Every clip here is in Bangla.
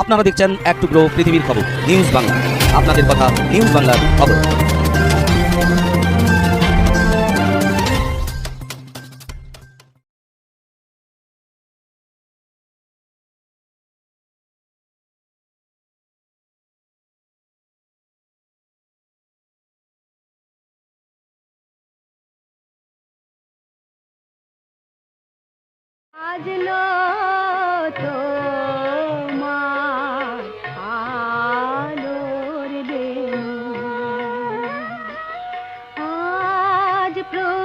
আপনারা দেখছেন একটুগরো পৃথিবীর খবর নিউজ বাংলা আপনাদের কথা নিউজ বাংলা খবর আজ লো तू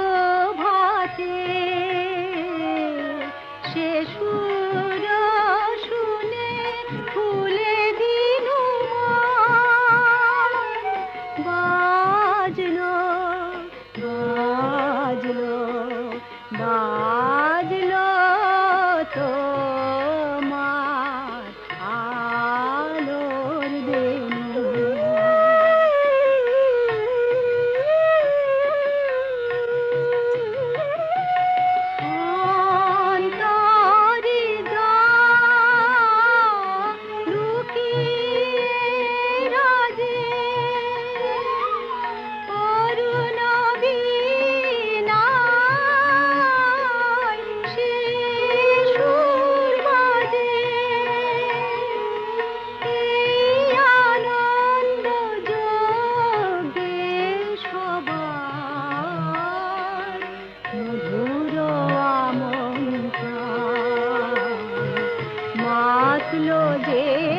মধুর আমন্তা মাতলো যে